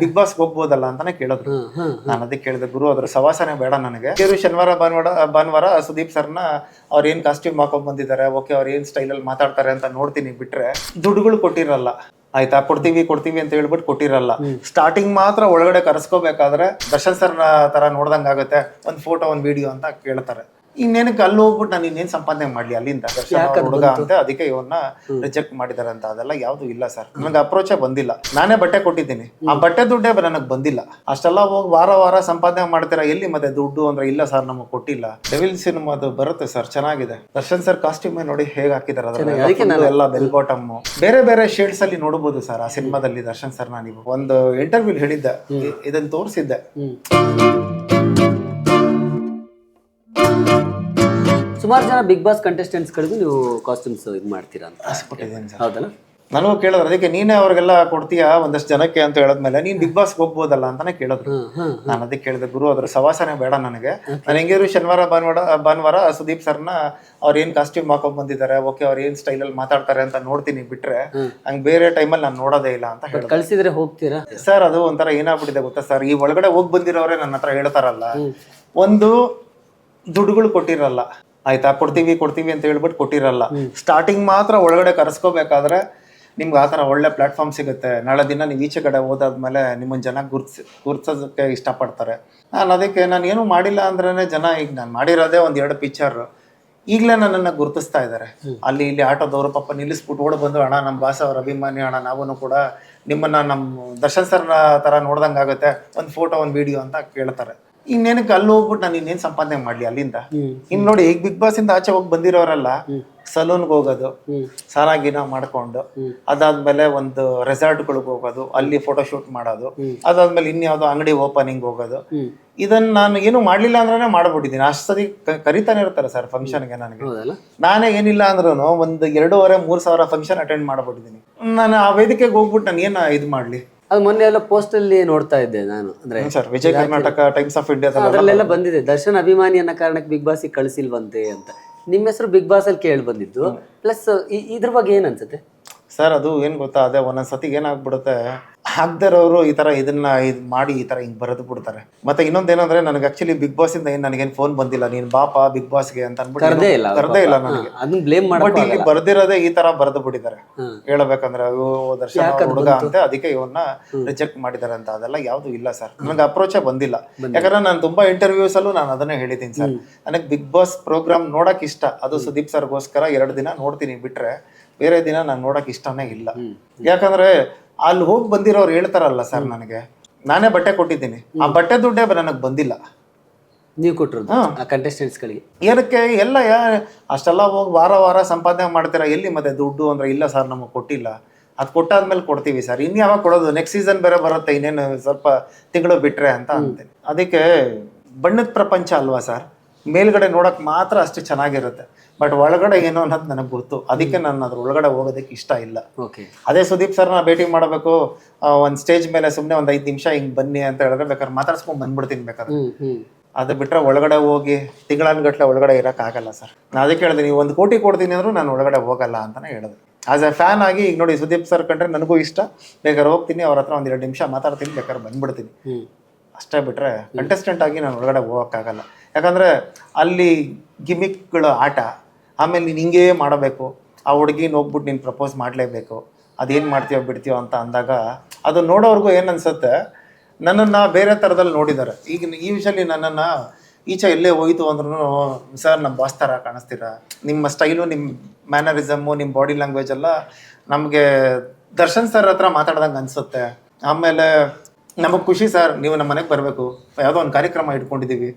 Big boss ಹೋಗ್ಬೋದಲ್ಲ ಅಂತಾನೆ ಕೇಳಿದ್ರು. ನಾನು ಅದಕ್ಕೆ ಕೇಳಿದೆ ಗುರು ಅದ್ರ ಸವಾಸನೆ ಬೇಡ ನನಗೆ. ಇವರು ಶನಿವಾರ ಭಾನುವಾರ ಭಾನುವಾರ ಸುದೀಪ್ ಸರ್ನ ಅವ್ರ ಏನ್ ಕಾಸ್ಟ್ಯೂಮ್ ಹಾಕೊಂಡ್ ಬಂದಿದ್ದಾರೆ ಓಕೆ ಅವ್ರ ಏನ್ ಸ್ಟೈಲ್ ಅಲ್ಲಿ ಮಾತಾಡ್ತಾರೆ ಅಂತ ನೋಡ್ತೀನಿ ಬಿಟ್ರೆ ದುಡ್ಡುಗಳು ಕೊಟ್ಟಿರಲ್ಲ. ಆಯ್ತಾ? ಕೊಡ್ತೀವಿ ಕೊಡ್ತೀವಿ ಅಂತ ಹೇಳ್ಬಿಟ್ಟು ಕೊಟ್ಟಿರಲ್ಲ. ಸ್ಟಾರ್ಟಿಂಗ್ ಮಾತ್ರ ಒಳಗಡೆ ಕರೆಸ್ಕೋಬೇಕಾದ್ರೆ ದರ್ಶನ್ ಸರ್ನ ತರ ನೋಡ್ದಂಗ್ ಆಗುತ್ತೆ ಒಂದ್ ಫೋಟೋ ಒಂದ್ ವಿಡಿಯೋ ಅಂತ ಕೇಳ್ತಾರೆ. ಇನ್ನೇನಕ್ಕೆ ಅಲ್ಲಿ ಹೋಗ್ಬಿಟ್ಟು ನಾನು ಇನ್ನೇನು ಸಂಪಾದನೆ ಮಾಡ್ಲಿ? ಅಲ್ಲಿಂದ ಹುಡುಗ ಅಂತ ಅದಕ್ಕೆ ಇವನ್ನ ರಿಜೆಕ್ಟ್ ಮಾಡಿದಾರೆ ಅಂತ ಅದೆಲ್ಲ ಯಾವುದು ಇಲ್ಲ ಸರ್. ನನಗೆ ಅಪ್ರೋಚೇ ಬಂದಿಲ್ಲ. ನಾನೇ ಬಟ್ಟೆ ಕೊಟ್ಟಿದ್ದೀನಿ. ಆ ಬಟ್ಟೆ ದುಡ್ಡೇ ನನಗೆ ಬಂದಿಲ್ಲ. ಅಷ್ಟೆಲ್ಲ ಹೋಗಿ ವಾರ ವಾರ ಸಂಪಾದನೆ ಮಾಡ್ತೀರಾ? ಎಲ್ಲಿ ಮತ್ತೆ ದುಡ್ಡು ಅಂದ್ರೆ ಇಲ್ಲ ಸರ್ ನಮಗೆ ಕೊಟ್ಟಿಲ್ಲ. ಡೆವಿಲ್ ಸಿನಿಮಾದು ಬರುತ್ತೆ ಸರ್ ಚೆನ್ನಾಗಿದೆ. ದರ್ಶನ್ ಸರ್ ಕಾಸ್ಟ್ಯೂಮ್ ನೋಡಿ ಹೇಗೆ ಹಾಕಿದಾರೆ ಎಲ್ಲ ಬೆಲ್ ಬಾಟಮ್ ಬೇರೆ ಬೇರೆ ಶೇಡ್ಸ್ ಅಲ್ಲಿ ನೋಡಬಹುದು ಸರ್ ಆ ಸಿನಿಮಾದಲ್ಲಿ ದರ್ಶನ್ ಸರ್ ನೀವು. ಒಂದು ಇಂಟರ್ವ್ಯೂ ಹೇಳಿದ್ದೆ. ಇದನ್ನ ತೋರಿಸಿದ್ದೆ. ಸುಮಾರು ಜನ ಬಿಗ್ ಬಾಸ್ ಕಂಟೆಸ್ಟೆಂಟ್ಸ್ಗಳಿಗೂ ನೀವು ಕಾಸ್ಟ್ಯೂಮ್ಸ್ ಇದು ಮಾಡ್ತೀರಾ ಅಂತ. ಸರ್. ಹೌದಲ್ಲ? ನನಗೂ ಕೇಳಿದ್ರು. ಅದಕ್ಕೆ ನೀನೇ ಅವ್ರಿಗೆಲ್ಲ ಕೊಡ್ತೀಯಾ? ಒಂದಷ್ಟು ಜನಕ್ಕೆ ಅಂತ ಹೇಳದ್ಮೇಲೆ ನೀನ್ ಬಿಗ್ ಬಾಸ್ ಹೋಗ್ಬೋದಲ್ಲ ಅಂತಾನೆ ಕೇಳಿದ್ರು. ನಾನು ಅದಕ್ಕೆ ಕೇಳಿದೆ ಗುರು ಅದ್ರ ಸವಾಸನೆ ಬೇಡ ನನಗೆ. ನಾನು ಹೆಂಗಿರು ಶನಿವಾರ ಭಾನುವಾರ ಭಾನುವಾರ ಸುದೀಪ್ ಸರ್ನ ಅವ್ರು ಏನ್ ಕಾಸ್ಟ್ಯೂಮ್ ಹಾಕೊಂಡ್ ಬಂದಿದ್ದಾರೆ ಓಕೆ ಅವ್ರ ಏನ್ ಸ್ಟೈಲಲ್ಲಿ ಮಾತಾಡ್ತಾರೆ ಅಂತ ನೋಡ್ತೀನಿ ಬಿಟ್ರೆ ಹಂಗ್ ಬೇರೆ ಟೈಮಲ್ಲಿ ನಾನು ನೋಡೋದೇ ಇಲ್ಲ ಅಂತ ಹೇಳಿದ್ರು. ಕಳ್ಸಿದ್ರೆ ಹೋಗ್ತೀರಾ? ಸರ್ ಅದು ಒಂಥರ ಏನಾಗ್ಬಿಟ್ಟಿದೆ ಗೊತ್ತಾ ಸರ್ ಈ ಒಳಗಡೆ ಹೋಗಿ ಬಂದಿರೋರೆ ನನ್ನ ಹತ್ರ ಹೇಳ್ತಾರಲ್ಲ. ಒಂದು ದುಡ್ಡುಗಳು ಕೊಟ್ಟಿರಲ್ಲ. ಆಯ್ತಾ? ಕೊಡ್ತೀವಿ ಕೊಡ್ತೀವಿ ಅಂತ ಹೇಳ್ಬಿಟ್ಟು ಕೊಟ್ಟಿರಲ್ಲ. ಸ್ಟಾರ್ಟಿಂಗ್ ಮಾತ್ರ ಒಳಗಡೆ ಕರೆಸ್ಕೋಬೇಕಾದ್ರೆ ನಿಮ್ಗೆ ಆ ಥರ ಒಳ್ಳೆ ಪ್ಲಾಟ್ಫಾರ್ಮ್ ಸಿಗುತ್ತೆ. ನಾಳೆ ದಿನ ನೀವು ಈಚೆ ಕಡೆ ಹೋದಾದ್ಮೇಲೆ ನಿಮ್ಮನ್ನು ಜನ ಗುರ್ತಿಸಿ ಗುರ್ತಿಸೋದಕ್ಕೆ ಇಷ್ಟಪಡ್ತಾರೆ. ನಾನು ಅದಕ್ಕೆ ನಾನು ಏನು ಮಾಡಿಲ್ಲ ಅಂದ್ರೆ ಜನ ಈಗ ನಾನು ಮಾಡಿರೋದೇ ಒಂದು ಎರಡು ಪಿಕ್ಚರ್ ಈಗಲೇ ನನ್ನನ್ನು ಗುರುತಿಸ್ತಾ ಇದ್ದಾರೆ ಅಲ್ಲಿ ಇಲ್ಲಿ ಆಟೋದವರು ಪಾಪ ನಿಲ್ಲಿಸ್ಬಿಟ್ಟು ಓಡ್ ಬಂದು ಅಣ್ಣ ನಮ್ಮ ಬಾಸ ಅವ್ರ ಅಭಿಮಾನಿ ಅಣ್ಣ ನಾವೂ ಕೂಡ ನಿಮ್ಮನ್ನ ನಮ್ಮ ದರ್ಶನ್ ಸರ್ನ ಥರ ನೋಡ್ದಂಗೆ ಆಗುತ್ತೆ ಒಂದು ಫೋಟೋ ಒಂದು ವಿಡಿಯೋ ಅಂತ ಕೇಳ್ತಾರೆ. ಇನ್ನೇನಕ್ಕೆ ಅಲ್ಲಿ ಹೋಗ್ಬಿಟ್ಟು ನಾನು ಇನ್ನೇನು ಸಂಪಾದನೆ ಮಾಡ್ಲಿ ಅಲ್ಲಿಂದ? ಇನ್ನು ನೋಡಿ ಈಗ ಬಿಗ್ ಬಾಸ್ ಇಂದ ಆಚೆ ಹೋಗಿ ಬಂದಿರೋರೆಲ್ಲ ಸಲೂನ್ಗೆ ಹೋಗೋದು ಸಾರಾಗಿನ ಮಾಡ್ಕೊಂಡು ಅದಾದ್ಮೇಲೆ ಒಂದು ರೆಸಾರ್ಟ್ಗಳಿಗೆ ಹೋಗೋದು ಅಲ್ಲಿ ಫೋಟೋಶೂಟ್ ಮಾಡೋದು ಅದಾದ್ಮೇಲೆ ಇನ್ಯಾವುದೋ ಅಂಗಡಿ ಓಪನಿಂಗ್ ಹೋಗೋದು. ಇದನ್ನ ನಾನು ಏನು ಮಾಡ್ಲಿಲ್ಲ ಅಂದ್ರೆ ಮಾಡ್ಬಿಟ್ಟಿದ್ದೀನಿ. ಅಷ್ಟು ಸತಿ ಕರಿತಾನೆ ಇರ್ತಾರೆ ಸರ್ ಫಂಕ್ಷನ್ಗೆ ನನಗೆ. ನಾನೇ ಏನಿಲ್ಲ ಅಂದ್ರೂ ಒಂದು ಎರಡೂವರೆ ಮೂರ್ ಸಾವಿರ ಫಂಕ್ಷನ್ ಅಟೆಂಡ್ ಮಾಡ್ಬಿಟ್ಟಿದ್ದೀನಿ. ನಾನು ಆ ವೇದಿಕೆಗೆ ಹೋಗ್ಬಿಟ್ಟು ನಾನು ಏನು ಇದು ಮಾಡ್ಲಿ? ಅದು ಮೊನ್ನೆ ಎಲ್ಲ ಪೋಸ್ಟ್ ಅಲ್ಲಿ ನೋಡ್ತಾ ಇದ್ದೆ ನಾನು. ಅಂದ್ರೆ sir Vijay Karnataka Times of India ಅದರಲ್ಲೆಲ್ಲ ಬಂದಿದೆ. ದರ್ಶನ್ ಅಭಿಮಾನಿ ಅನ್ನೋ ಕಾರಣಕ್ಕೆ ಬಿಗ್ ಬಾಸ್ ಕಳಿಸಿಲ್ವಂತೆ ಅಂತ. ನಿಮ್ಮ ಹೆಸರು ಬಿಗ್ ಬಾಸ್ ಅಲ್ಲಿ ಕೇಳಿ ಬಂದಿದ್ದು. ಪ್ಲಸ್ ಇದ್ರ ಬಗ್ಗೆ ಏನ್ ಅನ್ಸುತ್ತೆ? ಸರ್ ಅದು ಏನ್ ಗೊತ್ತಾ ಅದೇ ಒಂದೊಂದ್ ಸತಿಗೆ ಏನಾಗ್ಬಿಡುತ್ತೆ ಹಾಕ್ದಿರೋರು ಈ ತರ ಇದನ್ನ ಇದ್ ಮಾಡಿ ಈ ತರ ಹಿಂಗ್ ಬರೆದು ಬಿಡ್ತಾರೆ. ಮತ್ತೆ ಇನ್ನೊಂದೇನಂದ್ರೆ ನನಗೆ ಆಕ್ಚುಲಿ ಬಿಗ್ ಬಾಸ್ ಇಂದ ಏನ್ ನನಗೇನ್ ಫೋನ್ ಬಂದಿಲ್ಲ ನೀನ್ ಬಾಪ ಬಿಗ್ ಬಾಸ್ಗೆ ಅಂತ ಕರ್ದೇ ಅನ್ಬಿಟ್ಟು ಇಲ್ಲ ಬರ್ದೇ ಕರ್ದೇ ಇಲ್ಲ. ನನಗೆ. ಅದನ್ನ ಬ್ಲೇಮ್ ಬಟ್ ಇಲ್ಲಿ ಬರ್ದಿರೋದೇ ಈ ತರ ಬರೆದು ಬಿಟ್ಟಿದ್ದಾರೆ. ಹೇಳಬೇಕಂದ್ರೆ ಹೇಳ್ಬೇಕಂದ್ರೆ ಅಯ್ಯೋ ದರ್ಶನ ಅವ್ರ ಹುಡುಗ ಅಂತ ಅದಕ್ಕೆ ಇವನ್ನ ರಿಜೆಕ್ಟ್ ಮಾಡಿದ್ದಾರೆ ಅಂತ. ಅದೆಲ್ಲ ಯಾವ್ದು ಇಲ್ಲ ಸರ್. ನನಗೆ ಅಪ್ರೋಚೇ ಬಂದಿಲ್ಲ. ಯಾಕಂದ್ರೆ ನಾನು ತುಂಬಾ ಇಂಟರ್ವ್ಯೂಸ್ ಅಲ್ಲೂ ನಾನು ಅದನ್ನೇ ಹೇಳಿದ್ದೀನಿ ಸರ್. ನನಗೆ ಬಿಗ್ ಬಾಸ್ ಪ್ರೋಗ್ರಾಮ್ ನೋಡಕ್ ಇಷ್ಟ. ಅದು ಸುದೀಪ್ ಸರ್ಗೋಸ್ಕರ ಎರಡು ದಿನ ನೋಡ್ತೀನಿ ಬಿಟ್ರೆ ಬೇರೆ ದಿನ ನಾನು ನೋಡಕ್ ಇಷ್ಟನೇ ಇಲ್ಲ. ಯಾಕಂದ್ರೆ ಅಲ್ಲಿ ಹೋಗಿ ಬಂದಿರೋರು ಹೇಳ್ತಾರಲ್ಲ ಸರ್ ನನಗೆ ನಾನೇ ಬಟ್ಟೆ ಕೊಟ್ಟಿದ್ದೀನಿ. ಆ ಬಟ್ಟೆ ದುಡ್ಡೇ ನನಗೆ ಬಂದಿಲ್ಲ. ನೀವು ಕೊಟ್ಟಿರೋದು ಆ contestants ಗಳಿಗೆ? ಏನಕ್ಕೆ ಎಲ್ಲ ಯಾ ಅಷ್ಟೆಲ್ಲ ಹೋಗಿ ವಾರ ವಾರ ಸಂಪಾದನೆ ಮಾಡ್ತೀರಾ ಎಲ್ಲಿ ಮತ್ತೆ ದುಡ್ಡು ಅಂದ್ರೆ ಇಲ್ಲ ಸರ್ ನಮಗೆ ಕೊಟ್ಟಿಲ್ಲ. ಅದು ಕೊಟ್ಟಾದ್ಮೇಲೆ ಕೊಡ್ತೀವಿ ಸರ್. ಇನ್ನು ಯಾವಾಗ ಕೊಡೋದು? ನೆಕ್ಸ್ಟ್ ಸೀಸನ್ ಬೇರೆ ಬರುತ್ತೆ ಇನ್ನೇನು ಸ್ವಲ್ಪ ತಿಂಗಳು ಬಿಟ್ರೆ ಅಂತ ಅಂತೀನಿ. ಅದಕ್ಕೆ ಬಣ್ಣದ ಪ್ರಪಂಚ ಅಲ್ವಾ ಸರ್? ಮೇಲ್ಗಡೆ ನೋಡಕ್ ಮಾತ್ರ ಅಷ್ಟು ಚೆನ್ನಾಗಿರುತ್ತೆ. ಬಟ್ ಒಳಗಡೆ ಏನು ಅನ್ನೋದು ನನಗೆ ಗೊತ್ತು. ಅದಕ್ಕೆ ನಾನು ಅದ್ರ ಒಳಗಡೆ ಹೋಗೋದಕ್ಕೆ ಇಷ್ಟ ಇಲ್ಲ. ಓಕೆ ಅದೇ ಸುದೀಪ್ ಸರ್ನ ಭೇಟಿ ಮಾಡಬೇಕು ಒಂದು ಸ್ಟೇಜ್ ಮೇಲೆ ಸುಮ್ಮನೆ ಒಂದು ಐದು ನಿಮಿಷ ಹಿಂಗೆ ಬನ್ನಿ ಅಂತ ಹೇಳಿದ್ರೆ ಬೇಕಾದ್ರೆ ಮಾತಾಡ್ಸ್ಕೊಂಡ್ ಬಂದ್ಬಿಡ್ತೀನಿ ಬೇಕಾದ್ರೆ. ಅದು ಬಿಟ್ರೆ ಒಳಗಡೆ ಹೋಗಿ ತಿಂಗಳನ್ಗಟ್ಲೆ ಒಳಗಡೆ ಇರೋಕ್ಕಾಗಲ್ಲ ಸರ್ ನಾನು ಅದಕ್ಕೆ ಹೇಳಿದೆ ನೀವು ಒಂದು ಕೋಟಿ ಕೊಡ್ತೀನಿ ಅಂದ್ರೂ ನಾನು ಒಳಗಡೆ ಹೋಗಲ್ಲ ಅಂತಾನೆ ಹೇಳಿದೆ. ಆಸ್ ಎ ಫ್ಯಾನ್ ಆಗಿ ಈಗ ನೋಡಿ ಸುದೀಪ್ ಸರ್ ಕಂಡ್ರೆ ನನಗೂ ಇಷ್ಟ. ಬೇಕಾದ್ರೆ ಹೋಗ್ತೀನಿ ಅವ್ರ ಹತ್ರ ಒಂದು ಎರಡು ನಿಮಿಷ ಮಾತಾಡ್ತೀನಿ ಬೇಕಾದ್ರೆ ಬಂದ್ಬಿಡ್ತೀನಿ. ಅಷ್ಟೇ ಬಿಟ್ರೆ ಕಂಟೆಸ್ಟೆಂಟ್ ಆಗಿ ನಾನು ಒಳಗಡೆ ಹೋಗೋಕ್ಕಾಗಲ್ಲ ಯಾಕಂದ್ರೆ ಅಲ್ಲಿ ಗಿಮಿಕ್ಗಳು ಆಟ ಆಮೇಲೆ ನೀನು ಹಿಂಗೇ ಮಾಡಬೇಕು. ಆ ಹುಡುಗಿನ ಹೋಗ್ಬಿಟ್ಟು ನೀನು ಪ್ರಪೋಸ್ ಮಾಡಲೇಬೇಕು. ಅದೇನು ಮಾಡ್ತೀಯೋ ಬಿಡ್ತೀಯೋ ಅಂತ ಅಂದಾಗ ಅದು ನೋಡೋವ್ರಿಗೂ ಏನು ಅನ್ಸುತ್ತೆ? ನನ್ನನ್ನು ಬೇರೆ ಥರದಲ್ಲಿ ನೋಡಿದ್ದಾರೆ ಈಗ ಈ ವಿಷಯಲ್ಲಿ ನನ್ನನ್ನು ಈಚೆ ಎಲ್ಲೇ ಹೋಯಿತು ಅಂದ್ರೂ ಸರ್ ನಮ್ಮ ಬಾಸ್ ಥರ ಕಾಣಿಸ್ತೀರಾ? ನಿಮ್ಮ ಸ್ಟೈಲು ನಿಮ್ಮ ಮ್ಯಾನರಿಸಮ್ಮು ನಿಮ್ಮ ಬಾಡಿ ಲ್ಯಾಂಗ್ವೇಜ್ ಎಲ್ಲ ನಮಗೆ ದರ್ಶನ್ ಸರ್ ಹತ್ರ ಮಾತಾಡ್ದಂಗೆ ಅನಿಸುತ್ತೆ. ಆಮೇಲೆ ನಮಗೆ ಖುಷಿ ಸರ್, ನೀವು ನಮ್ಮ ಮನೆಗೆ ಬರಬೇಕು. ಯಾವುದೋ ಒಂದು ಕಾರ್ಯಕ್ರಮ ಇಟ್ಕೊಂಡಿದ್ದೀವಿ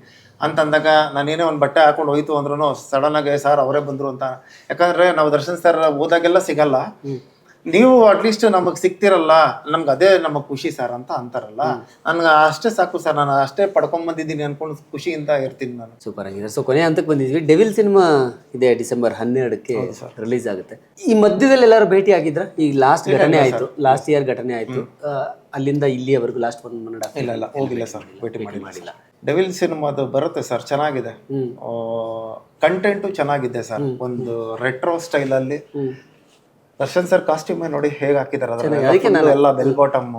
ಅಂತಂದಾಗ ನಾನೇನೇ ಒಂದು ಬಟ್ಟೆ ಹಾಕೊಂಡು ಹೋಯ್ತು ಅಂದ್ರೂ ಆಗಿ ಸರ್ ಅವರೇ ಬಂದರು ಅಂತ. ಯಾಕಂದರೆ ನಾವು ದರ್ಶನ್ ಸರ್ ಹೋದಾಗೆಲ್ಲ ಸಿಗಲ್ಲ. ನೀವು ಅಟ್ಲೀಸ್ಟ್ ನಮಗೆ ಸಿಗ್ತಿರಲ್ಲ ನಮ್ಗೆ ಅದೇ ನಮಗೆ ಖುಷಿ ಸರ್ ಅಂತ ಅಂತಾರಲ್ಲ. ನನಗೆ ಅಷ್ಟೇ ಸಾಕು ಸರ್ ನಾನು ಅಷ್ಟೇ ಪಡ್ಕೊಂಬಂದಿದ್ದೀನಿ ಅನ್ಕೊಂಡು ಖುಷಿಯಿಂದ ಇರ್ತೀನಿ ನಾನು. ಸೂಪರ್ ಆಗಿದೆ. ಸೊ ಕೊನೆ ಹಂತಕ್ಕೆ ಬಂದಿದ್ವಿ. ಡೆವಿಲ್ ಸಿನಿಮಾ ಇದೆ ಡಿಸೆಂಬರ್ ಹನ್ನೆರಡಕ್ಕೆ ರಿಲೀಸ್ ಆಗುತ್ತೆ. ಈ ಮಧ್ಯದಲ್ಲಿ ಎಲ್ಲರೂ ಭೇಟಿ ಆಗಿದ್ರ? ಈ ಲಾಸ್ಟ್ ಘಟನೆ ಆಯ್ತು. ಲಾಸ್ಟ್ ಇಯರ್ ಘಟನೆ ಆಯ್ತು. ಅಲ್ಲಿಂದ ಇಲ್ಲಿಯವರೆಗೂ ಲಾಸ್ಟ್ ಒನ್ ಇಲ್ಲ ಇಲ್ಲ ಹೋಗಿಲ್ಲ ಸರ್ ಭೇಟಿ ಮಾಡಿ ಮಾಡಿಲ್ಲ. ಡೆವಿಲ್ ಸಿನಿಮಾದು ಬರುತ್ತೆ ಸರ್ ಚೆನ್ನಾಗಿದೆ. ಕಂಟೆಂಟು ಚೆನ್ನಾಗಿದೆ ಸರ್ ಒಂದು ರೆಟ್ರೋ ಸ್ಟೈಲಲ್ಲಿ ಅಲ್ಲಿ. ದರ್ಶನ್ ಸರ್ ಕಾಸ್ಟ್ಯೂಮ್ ನೋಡಿ ಹೇಗೆ ಹಾಕಿದಾರೆ ಎಲ್ಲ ಬೆಲ್ ಬಾಟಮ್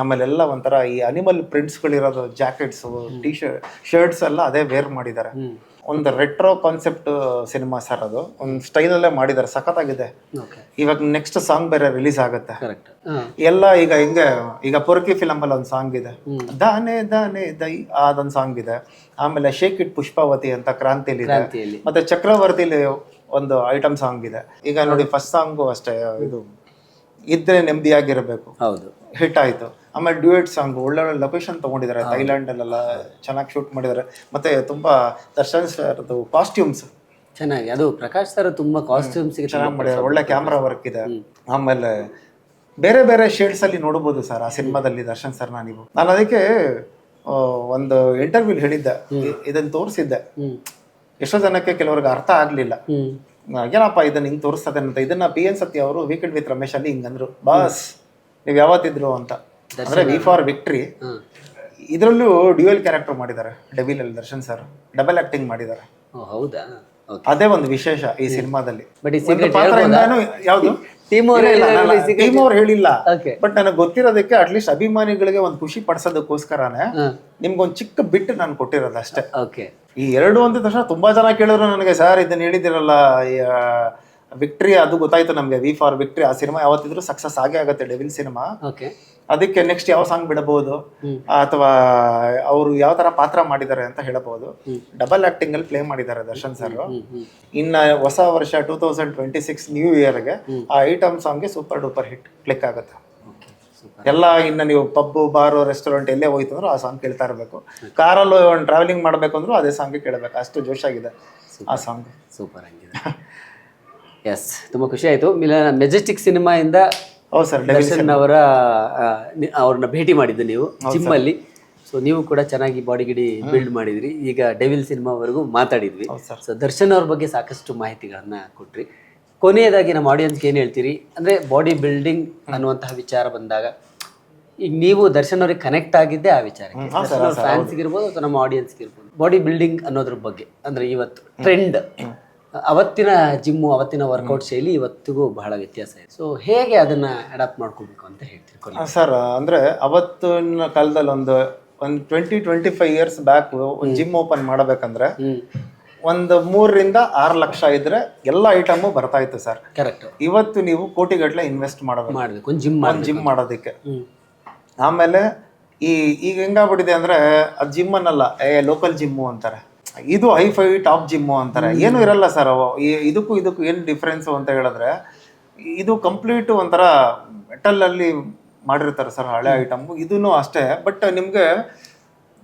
ಆಮೇಲೆ ಎಲ್ಲ ಒಂಥರ ಈ ಅನಿಮಲ್ ಪ್ರಿಂಟ್ಸ್ ಗಳಿರೋದು ಜಾಕೆಟ್ಸ್ ಟಿ ಶರ್ಟ್ ಶರ್ಟ್ಸ್ ಎಲ್ಲ ಅದೇ ವೇರ್ ಮಾಡಿದ್ದಾರೆ. ಒಂದು ರೆಟ್ರೋ ಕಾನ್ಸೆಪ್ಟ್ ಸಿನಿಮಾ ಸರ್ ಅದು. ಒಂದು ಸ್ಟೈಲ್ ಅಲ್ಲೇ ಮಾಡಿದ್ದಾರೆ ಸಖತ್ ಆಗಿದೆ ಇವಾಗ ನೆಕ್ಸ್ಟ್ ಸಾಂಗ್ ಬೇರೆ ರಿಲೀಸ್ ಆಗುತ್ತೆ. ಎಲ್ಲ ಈಗ ಹಿಂಗೆ ಈಗ ಪೊರ್ಕಿ ಫಿಲಮ್ ಅಲ್ಲಿ ಒಂದು ಸಾಂಗ್ ಇದೆ. ದಾನೆ ದಾನೆ ದೈ ಅದೊಂದು ಸಾಂಗ್ ಇದೆ. ಆಮೇಲೆ ಶೇಕ್ ಇಟ್ ಪುಷ್ಪಾವತಿ ಅಂತ ಕ್ರಾಂತಿಲಿ ಇದೆ ಮತ್ತೆ ಚಕ್ರವರ್ತಿಲಿ ಒಂದು ಐಟಮ್ ಸಾಂಗ್ ಇದೆ. ಈಗ ನೋಡಿ ಫಸ್ಟ್ ಸಾಂಗು ಅಷ್ಟೇ ಇದು ಇದ್ರೆ ನೆಮ್ಮದಿಯಾಗಿರಬೇಕು. ಹೌದು. ಹಿಟ್ ಆಯ್ತು. ಆಮೇಲೆ ಡ್ಯೂಯೆಟ್ ಸಾಂಗ್ ಒಳ್ಳೊಳ್ಳೆ ಲೊಕೇಶನ್ ತಗೊಂಡಿದ್ದಾರೆ. ಥೈಲ್ಯಾಂಡ್ ಅಲ್ಲೆಲ್ಲ ಚೆನ್ನಾಗಿ ಶೂಟ್ ಮಾಡಿದ್ದಾರೆ. ಮತ್ತೆ ತುಂಬಾ ದರ್ಶನ್ ಸರ್ದು ಕಾಸ್ಟ್ಯೂಮ್ಸ್ ಚೆನ್ನಾಗಿ. ಅದು ಪ್ರಕಾಶ್ ಸರ್ ತುಂಬಾ ಕಾಸ್ಟ್ಯೂಮ್ಸ್ ಚೆನ್ನಾಗಿ ಮಾಡಿದ್ದಾರೆ. ಒಳ್ಳೆ ಕ್ಯಾಮ್ರಾ ವರ್ಕ್ ಇದೆ. ಆಮೇಲೆ ಬೇರೆ ಬೇರೆ ಶೇಡ್ಸ್ ಅಲ್ಲಿ ನೋಡಬಹುದು ಸರ್ ಆ ಸಿನಿಮಾದಲ್ಲಿ ದರ್ಶನ್ ಸರ್ನ ನೀವು. ನಾನು ಅದಕ್ಕೆ ಒಂದು ಇಂಟರ್ವ್ಯೂ ಹೇಳಿದ್ದೆ. ಇದನ್ನ ತೋರಿಸಿದ್ದೆ. ಎಷ್ಟೋ ಜನಕ್ಕೆ ಕೆಲವ್ರಿಗೆ ಅರ್ಥ ಆಗ್ಲಿಲ್ಲ. ಏನಪ್ಪ ಇದನ್ನ ಹಿಂಗ್ ತೋರಿಸ್ತದೆ ಅಂತ ಇದನ್ನ ಬಿ ಎನ್ ಸತ್ಯ ಅವರು ವೀಕೆಂಡ್ ವಿತ್ ರಮೇಶ್ ಅಲ್ಲಿ ಹಿಂಗಂದ್ರು ಬಾಸ್ ನೀವು ಯಾವತ್ತಿದ್ರು ಅಂತ. ಅಂದ್ರೆ ವಿ ಫಾರ್ ವಿಕ್ಟ್ರಿ ಇದ್ರಲ್ಲೂ ಡ್ಯೂಯಲ್ ಕ್ಯಾರೆಕ್ಟರ್ ಮಾಡಿದ್ದಾರೆ ಡೆವಿಲ್ ಅಲ್ಲಿ ದರ್ಶನ್ ಸರ್ ಡಬಲ್ ಆಕ್ಟಿಂಗ್ ಮಾಡಿದ್ದಾರೆ. ಹೌದಾ? ಅದೇ ಒಂದು ವಿಶೇಷ ಈ ಸಿನಿಮಾದಲ್ಲಿ. ಯಾವುದು? ಟೀಮ್ ಅವ್ರು ಹೇಳಿಲ್ಲ. ಬಟ್ ನನಗೆ ಗೊತ್ತಿರೋದಕ್ಕೆ ಅಟ್ಲೀಸ್ಟ್ ಅಭಿಮಾನಿಗಳಿಗೆ ಒಂದು ಖುಷಿ ಪಡಿಸೋದಕ್ಕೋಸ್ಕರನೇ ನಿಮ್ಗೊಂದು ಚಿಕ್ಕ ಬಿಟ್ಟು ನಾನು ಕೊಟ್ಟಿರೋದು ಅಷ್ಟೇ ಈ ಎರಡು ಅಂದ ತಕ್ಷಣ ತುಂಬಾ ಜನ ಕೇಳಿದ್ರು ನನಗೆ ಸರ್ ಇದನ್ನ ಹೇಳಿದಿರಲ್ಲ ವಿಕ್ಟ್ರಿ ಅದು ಗೊತ್ತಾಯ್ತು ನಮ್ಗೆ ವಿ ಫಾರ್ ವಿಕ್ಟ್ರಿ ಆ ಸಿನಿಮಾ ಯಾವತ್ತಿದ್ರು ಸಕ್ಸಸ್ ಆಗೇ ಆಗುತ್ತೆ ಡೆವಿಲ್ ಸಿನಿಮಾ. ಅದಕ್ಕೆ ನೆಕ್ಸ್ಟ್ ಯಾವ ಸಾಂಗ್ ಬಿಡಬಹುದು? ಅಥವಾ ಅವರು ಯಾವ ತರ ಪಾತ್ರ ಮಾಡಿದ್ದಾರೆ ಅಂತ ಹೇಳಬಹುದು. ಡಬಲ್ ಆಕ್ಟಿಂಗ್ ಅಲ್ಲಿ ಪ್ಲೇ ಮಾಡಿದ್ದಾರೆ ದರ್ಶನ್ ಸರ್ ಇನ್ನ ಹೊಸ ವರ್ಷ two thousand twenty six new ಇಯರ್ಗೆ ಆ ಐಟಮ್ ಸಾಂಗ್ಗೆ ಸೂಪರ್ ಡೂಪರ್ ಹಿಟ್ ಕ್ಲಿಕ್ ಆಗುತ್ತೆ. ಎಲ್ಲ ಇನ್ನ ನೀವು ಪಬ್ಬು ಬಾರು ರೆಸ್ಟೋರೆಂಟ್ ಎಲ್ಲೇ ಹೋಯ್ತು ಅಂದ್ರೂ ಆ ಸಾಂಗ್ ಕೇಳ್ತಾ ಇರಬೇಕು. ಕಾರಲ್ಲಿ ಒಂದು ಟ್ರಾವೆಲಿಂಗ್ ಮಾಡಬೇಕು ಅಂದ್ರೂ ಅದೇ ಸಾಂಗ್ ಕೇಳಬೇಕು. ಅಷ್ಟು ಜೋಶಾಗಿದೆ ಆ ಸಾಂಗ್ ಸೂಪರ್ ಆಗಿದೆ. ಎಸ್ ತುಂಬ ಖುಷಿ ಆಯಿತು. ಮಿಲ ಮೆಜೆಸ್ಟಿಕ್ ಸಿನಿಮಾಯಿಂದ ಹೌದು ಸರ್ ದರ್ಶನ್ ಅವರ ಅವ್ರನ್ನ ಭೇಟಿ ಮಾಡಿದ್ದು ನೀವು ಜಿಮ್ಮಲ್ಲಿ. ಸೊ ನೀವು ಕೂಡ ಚೆನ್ನಾಗಿ ಬಾಡಿ ಗಿಡಿ ಬಿಲ್ಡ್ ಮಾಡಿದ್ರಿ. ಈಗ ಡೆವಿಲ್ ಸಿನಿಮಾವರೆಗೂ ಮಾತಾಡಿದ್ವಿ. ಸೊ ದರ್ಶನ್ ಅವ್ರ ಬಗ್ಗೆ ಸಾಕಷ್ಟು ಮಾಹಿತಿಗಳನ್ನ ಕೊಟ್ರಿ. ಕೊನೆಯದಾಗಿ ನಮ್ಮ ಆಡಿಯನ್ಸ್ಗೆ ಏನು ಹೇಳ್ತೀರಿ? ಅಂದರೆ ಬಾಡಿ ಬಿಲ್ಡಿಂಗ್ ಅನ್ನುವಂತಹ ವಿಚಾರ ಬಂದಾಗ ಈಗ ನೀವು ದರ್ಶನ್ ಅವ್ರಿಗೆ ಕನೆಕ್ಟ್ ಆಗಿದ್ದೆ ಆ ವಿಚಾರಕ್ಕೆ. ಫ್ಯಾನ್ಸ್ ಅವ್ರ ಫ್ಯಾನ್ಸ್ಗೆ ಇರ್ಬೋದು ಅಥವಾ ನಮ್ಮ ಆಡಿಯನ್ಸ್ಗೆ ಇರ್ಬೋದು ಬಾಡಿ ಬಿಲ್ಡಿಂಗ್ ಅನ್ನೋದ್ರ ಬಗ್ಗೆ ಅಂದರೆ ಇವತ್ತು ಟ್ರೆಂಡ್ ಅವತ್ತಿನ ಜಿಮ್ಮು ಅವತ್ತಿನ ವರ್ಕೌಟ್ ಶೈಲಿ ಇವತ್ತಿಗೂ ಬಹಳ ವ್ಯತ್ಯಾಸ ಇದೆ. ಸೊ ಹೇಗೆ ಅದನ್ನ ಅಡಾಪ್ಟ್ ಮಾಡ್ಕೋಬೇಕು ಅಂತ ಹೇಳ್ತೀರಿ ಸರ್ ಅಂದ್ರೆ ಅವತ್ತಿನ ಕಾಲದಲ್ಲಿ ಒಂದು ಒಂದು twenty twenty five years back ಒಂದು ಜಿಮ್ ಓಪನ್ ಮಾಡಬೇಕಂದ್ರೆ ಒಂದು ಮೂರರಿಂದ ಆರು ಲಕ್ಷ ಇದ್ರೆ ಎಲ್ಲ ಐಟಮು ಬರ್ತಾ ಇತ್ತು ಸರ್. ಕರೆಕ್ಟ್ ಇವತ್ತು ನೀವು ಕೋಟಿಗಟ್ಟಲೆ ಇನ್ವೆಸ್ಟ್ ಮಾಡಬೇಕು. ಮಾಡಬೇಕು ಒಂದು ಜಿಮ್ ಒಂದು ಜಿಮ್ ಮಾಡೋದಕ್ಕೆ. ಆಮೇಲೆ ಈ ಈಗ ಹೆಂಗಾಗ್ಬಿಟ್ಟಿದೆ ಅಂದ್ರೆ ಅದು ಜಿಮ್ ಅನ್ನಲ್ಲ ಏ ಲೋಕಲ್ ಜಿಮ್ಮು ಅಂತಾರೆ. ಇದು ಹೈ ಫೈ ಟಾಪ್ ಜಿಮ್ಮು ಅಂತಾರೆ. ಏನು ಇರಲ್ಲ ಸರ್ ಇದಕ್ಕೂ ಇದಕ್ಕೂ ಏನು ಡಿಫ್ರೆನ್ಸು ಅಂತ ಹೇಳಿದ್ರೆ ಇದು ಕಂಪ್ಲೀಟ್ ಒಂಥರ ಮೆಟಲ್ ಅಲ್ಲಿ ಮಾಡಿರ್ತಾರೆ ಸರ್ ಹಳೆ ಐಟಮ್ ಇದೂ ಅಷ್ಟೇ. ಬಟ್ ನಿಮಗೆ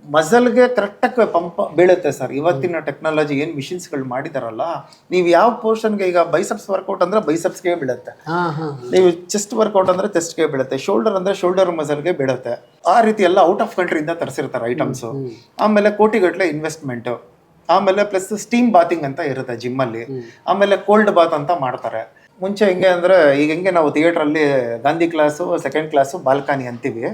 ಮಸಲ್ಗೆ ಕರೆಕ್ಟಾಗಿ ಪಂಪ್ ಬೀಳುತ್ತೆ ಸರ್. ಇವತ್ತಿನ ಟೆಕ್ನಾಲಜಿ ಏನು ಮಿಷಿನ್ಸ್ಗಳು ಮಾಡಿದಾರಲ್ಲ ನೀವು ಯಾವ ಪೋರ್ಷನ್ಗೆ ಈಗ ಬೈಸಪ್ಸ್ ವರ್ಕೌಟ್ ಅಂದ್ರೆ ಬೈಸಪ್ಸ್ಗೆ ಬೀಳುತ್ತೆ. ಹಾ ಹಾ ನೀವು ಚೆಸ್ಟ್ ವರ್ಕೌಟ್ ಅಂದ್ರೆ ಚೆಸ್ಟ್ಗೆ ಬೀಳುತ್ತೆ. ಶೋಲ್ಡರ್ ಅಂದ್ರೆ ಶೋಲ್ಡರ್ ಮಸಲ್ಗೆ ಬೀಳುತ್ತೆ. ಆ ರೀತಿ ಎಲ್ಲ ಔಟ್ ಆಫ್ ಕಂಟ್ರಿಯಿಂದ ತರಿಸಿರ್ತಾರೆ ಐಟಮ್ಸು ಆಮೇಲೆ ಕೋಟಿಗಟ್ಟಲೆ ಇನ್ವೆಸ್ಟ್ಮೆಂಟ್ ಆಮೇಲೆ ಪ್ಲಸ್ ಸ್ಟೀಮ್ ಬಾತಿಂಗ್ ಅಂತ ಇರುತ್ತೆ ಜಿಮ್ ಅಲ್ಲಿ. ಆಮೇಲೆ ಕೋಲ್ಡ್ ಬಾತ್ ಅಂತ ಮಾಡ್ತಾರೆ. ಮುಂಚೆ ಹೆಂಗೆ ಅಂದ್ರೆ ಈಗ ಹೆಂಗೆ ನಾವು ಥಿಯೇಟರ್ ಅಲ್ಲಿ Gandhi class second class balcony ಅಂತೀವಿ.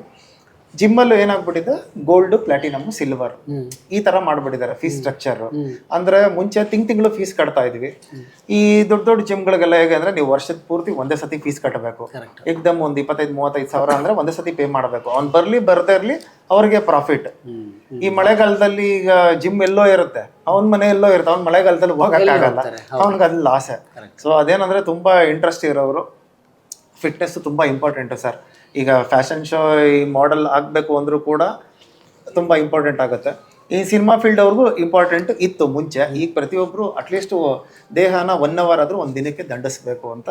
ಜಿಮ್ಮಲ್ಲೂ ಏನಾಗ್ಬಿಟ್ಟಿದೆ? ಗೋಲ್ಡ್ ಪ್ಲಾಟಿನಮ್ ಸಿಲ್ವರ್ ಈ ತರ ಮಾಡ್ಬಿಟ್ಟಿದ್ದಾರೆ ಫೀಸ್ ಸ್ಟ್ರಕ್ಚರ್ ಅಂದ್ರೆ ಮುಂಚೆ ತಿಂಗ್ ತಿಂಗಳು ಫೀಸ್ ಕಟ್ತಾ ಇದ್ವಿ. ಈ ದೊಡ್ಡ ದೊಡ್ಡ ಜಿಮ್ಗಳಿಗೆಲ್ಲ ಹೇಗೆ ಅಂದ್ರೆ ನೀವು ವರ್ಷದ ಪೂರ್ತಿ ಒಂದೇ ಸತಿ ಫೀಸ್ ಕಟ್ಟಬೇಕು ಏಕದಮ್ ಒಂದ್ ಇಪ್ಪತ್ತೈದು ಮೂವತ್ತೈದು ಸಾವಿರ ಅಂದ್ರೆ ಒಂದೇ ಸತಿ ಪೇ ಮಾಡಬೇಕು. ಅವ್ನ್ ಬರ್ಲಿ ಬರ್ದೇ ಇರ್ಲಿ ಅವ್ರಿಗೆ ಪ್ರಾಫಿಟ್ ಈ ಮಳೆಗಾಲದಲ್ಲಿ ಈಗ ಜಿಮ್ ಎಲ್ಲೋ ಇರುತ್ತೆ. ಅವನ್ ಮನೆ ಎಲ್ಲೋ ಇರುತ್ತೆ. ಅವ್ನ್ ಮಳೆಗಾಲದಲ್ಲಿ ಹೋಗಕ್ಕಾಗಲ್ಲ ಆಗಲ್ಲ. ಅವ್ನಿಗೆ ಅದು ಲಾಸೆ ಸೊ ಅದೇನಂದ್ರೆ ತುಂಬಾ ಇಂಟ್ರೆಸ್ಟ್ ಇರೋರು ಫಿಟ್ನೆಸ್ ತುಂಬಾ ಇಂಪಾರ್ಟೆಂಟ್ ಸರ್ ಈಗ ಫ್ಯಾಷನ್ ಶೋ ಈ ಮಾಡೆಲ್ ಆಗಬೇಕು ಅಂದ್ರೂ ಕೂಡ ತುಂಬ ಇಂಪಾರ್ಟೆಂಟ್ ಆಗುತ್ತೆ. ಈ ಸಿನಿಮಾ ಫೀಲ್ಡ್ ಅವ್ರಿಗೂ ಇಂಪಾರ್ಟೆಂಟ್ ಇತ್ತು ಮುಂಚೆ. ಈಗ ಪ್ರತಿಯೊಬ್ಬರು ಅಟ್ಲೀಸ್ಟ್ ದೇಹನ ಒನ್ ಅವರ್ ಆದ್ರೂ ಒಂದು ದಿನಕ್ಕೆ ದಂಡಿಸ್ಬೇಕು ಅಂತ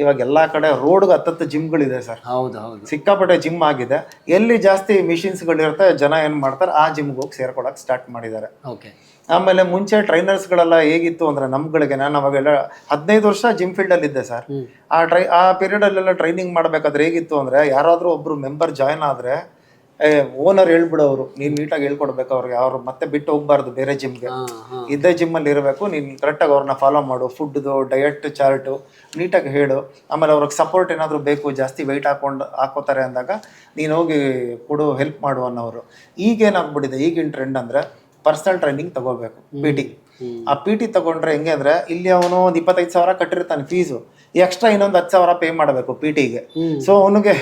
ಇವಾಗ ಎಲ್ಲಾ ಕಡೆ ರೋಡ್ಗೆ ಹತ್ತತ್ತು ಜಿಮ್ಗಳಿದೆ ಸರ್ ಹೌದು ಹೌದು. ಸಿಕ್ಕಾಪಟ್ಟೆ ಜಿಮ್ ಆಗಿದೆ. ಎಲ್ಲಿ ಜಾಸ್ತಿ ಮಿಷಿನ್ಸ್ಗಳಿರುತ್ತೆ ಜನ ಏನು ಮಾಡ್ತಾರೆ ಆ ಜಿಮ್ಗೆ ಹೋಗಿ ಸೇರ್ಕೊಳಕ್ಕೆ ಸ್ಟಾರ್ಟ್ ಮಾಡಿದ್ದಾರೆ. ಓಕೆ ಆಮೇಲೆ ಮುಂಚೆ ಟ್ರೈನರ್ಸ್ಗಳೆಲ್ಲ ಹೇಗಿತ್ತು ಅಂದ್ರೆ ನಮ್ಗಳಿಗೆ ನಾನು ಅವಾಗೆಲ್ಲ ಹದಿನೈದು ವರ್ಷ ಜಿಮ್ ಫೀಲ್ಡಲ್ಲಿ ಇದ್ದೆ ಸರ್ ಆ ಟ್ರೈ ಆ ಪೀರಿಯಡಲ್ಲೆಲ್ಲ ಟ್ರೈನಿಂಗ್ ಮಾಡಬೇಕಾದ್ರೆ ಹೇಗಿತ್ತು ಅಂದ್ರೆ ಯಾರಾದರೂ ಒಬ್ಬರು ಮೆಂಬರ್ ಜಾಯ್ನ್ ಆದರೆ ಓನರ್ ಹೇಳ್ಬಿಡೋರು ನೀನು ನೀಟಾಗಿ ಹೇಳ್ಕೊಡ್ಬೇಕು ಅವ್ರಿಗೆ ಅವ್ರು ಮತ್ತೆ ಬಿಟ್ಟು ಹೋಗ್ಬಾರ್ದು ಬೇರೆ ಜಿಮ್ಗೆ ಇದ್ದೇ ಜಿಮ್ ಅಲ್ಲಿ ಜಿಮ್ಮಲ್ಲಿ ಇರಬೇಕು ನೀನು ಕರೆಕ್ಟಾಗಿ ಅವ್ರನ್ನ ಫಾಲೋ ಮಾಡು ಫುಡ್ದು ಡಯಟ್ ಚಾರ್ಟ್ ನೀಟಾಗಿ ಹೇಳು. ಆಮೇಲೆ ಅವ್ರಿಗೆ ಸಪೋರ್ಟ್ ಏನಾದರೂ ಬೇಕು ಜಾಸ್ತಿ ವೆಯ್ಟ್ ಹಾಕೊಂಡು ಹಾಕೋತಾರೆ ಅಂದಾಗ ನೀನು ಹೋಗಿ ಕೊಡು ಹೆಲ್ಪ್ ಮಾಡು ಅನ್ನೋರು ಈಗೇನಾಗ್ಬಿಟ್ಟಿದೆ ಈಗಿನ ಟ್ರೆಂಡ್ ಅಂದರೆ ಪರ್ಸನಲ್ ಟ್ರೈನಿಂಗ್ ತಗೋಬೇಕು ಪಿ ಟಿ ಆ ಪಿ ಟಿ ತಗೊಂಡ್ರೆ ಹೆಂಗೆ ಅಂದ್ರೆ ಇಲ್ಲಿ ಅವನು ಒಂದು ಇಪ್ಪತ್ತೈದು ಸಾವಿರ ಕಟ್ಟಿರ್ತಾನೆ ಫೀಸು ಎಕ್ಸ್ಟ್ರಾ ಇನ್ನೊಂದು ಹತ್ತು ಸಾವಿರ ಪೇ ಮಾಡಬೇಕು ಪಿ ಟಿಗೆ ಸೊ ಅವನಿಗೆ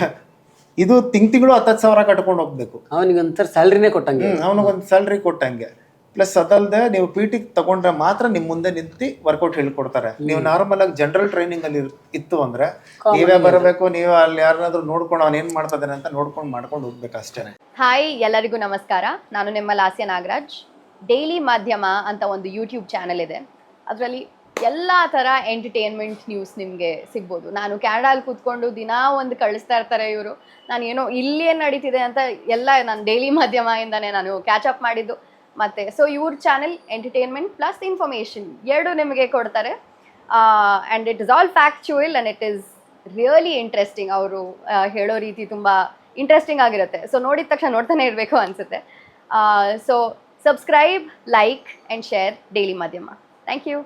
ಇದು ತಿಂಗ್ ತಿಂಗಳು ಹತ್ತು ಸಾವಿರ ಕಟ್ಕೊಂಡು ಹೋಗ್ಬೇಕು. ಅವನಿಗೆ ಒಂಥರ ಸ್ಯಾಲ್ರಿನೇ ಕೊಟ್ಟಂಗೆ. ಅವನಿಗೆ ಅವನಿಗೊಂದು ಸ್ಯಾಲ್ರಿ ಕೊಟ್ಟಂಗೆ. ಪ್ಲಸ್ ಅದಲ್ಲದೆ ನೀವು ಪಿ ಟಿ ತಗೊಂಡ್ರೆ ಮಾತ್ರ ನಿಮ್ಮ ಮುಂದೆ ನಿಂತು ವರ್ಕೌಟ್ ಹೇಳ್ಕೊಡ್ತಾರೆ. ನೀವು ನಾರ್ಮಲ್ ಆಗಿ ಜನರಲ್ ಟ್ರೈನಿಂಗ್ ಅಲ್ಲಿ ಇತ್ತು ಅಂದ್ರೆ ನೀವೇ ಬರಬೇಕು ನೀವೇ ಅಲ್ಲಿ ಯಾರನ್ನಾದ್ರೂ ನೋಡ್ಕೊಂಡು ಅವ್ನು ಏನ್ ಮಾಡ್ತಾ ಇದ್ದಾನೆ ಅಂತ ನೋಡ್ಕೊಂಡು ಮಾಡ್ಕೊಂಡು ಹೋಗ್ಬೇಕು ಅಷ್ಟೇ. ಹಾಯ್ ಎಲ್ಲರಿಗೂ ನಮಸ್ಕಾರ. ನಾನು ನಿಮ್ಮ ಲಾಸ್ಯ ನಾಗರಾಜ್. ಡೈಲಿ ಮಾಧ್ಯಮ ಅಂತ ಒಂದು ಯೂಟ್ಯೂಬ್ ಚಾನಲ್ ಇದೆ. ಅದರಲ್ಲಿ ಎಲ್ಲ ಥರ ಎಂಟರ್ಟೈನ್ಮೆಂಟ್ ನ್ಯೂಸ್ ನಿಮಗೆ ಸಿಗ್ಬೋದು. ನಾನು ಕ್ಯಾನಡಾಲ್ಲಿ ಕೂತ್ಕೊಂಡು ದಿನಾ ಒಂದು ಕಳಿಸ್ತಾ ಇರ್ತಾರೆ ಇವರು. ನಾನು ಏನೋ ಇಲ್ಲಿ ನಡೀತಿದೆ ಅಂತ ಎಲ್ಲ ನಾನು ಡೈಲಿ ಮಾಧ್ಯಮದಿಂದನೇ ನಾನು ಕ್ಯಾಚ್ ಅಪ್ ಮಾಡಿದ್ದು. ಮತ್ತು ಸೊ ಇವ್ರ ಚಾನೆಲ್ ಎಂಟರ್ಟೈನ್ಮೆಂಟ್ ಪ್ಲಸ್ ಇನ್ಫಾರ್ಮೇಷನ್ ಎರಡು ನಿಮಗೆ ಕೊಡ್ತಾರೆ. And it is all factual and it is really interesting ಅವರು ಹೇಳೋ ರೀತಿ ತುಂಬ ಇಂಟ್ರೆಸ್ಟಿಂಗ್ ಆಗಿರುತ್ತೆ. ಸೊ ನೋಡಿದ ತಕ್ಷಣ ನೋಡ್ತಾನೆ ಇರಬೇಕು ಅನಿಸುತ್ತೆ. So subscribe like and share daily ಮಾಧ್ಯಮ ಥ್ಯಾಂಕ್ ಯು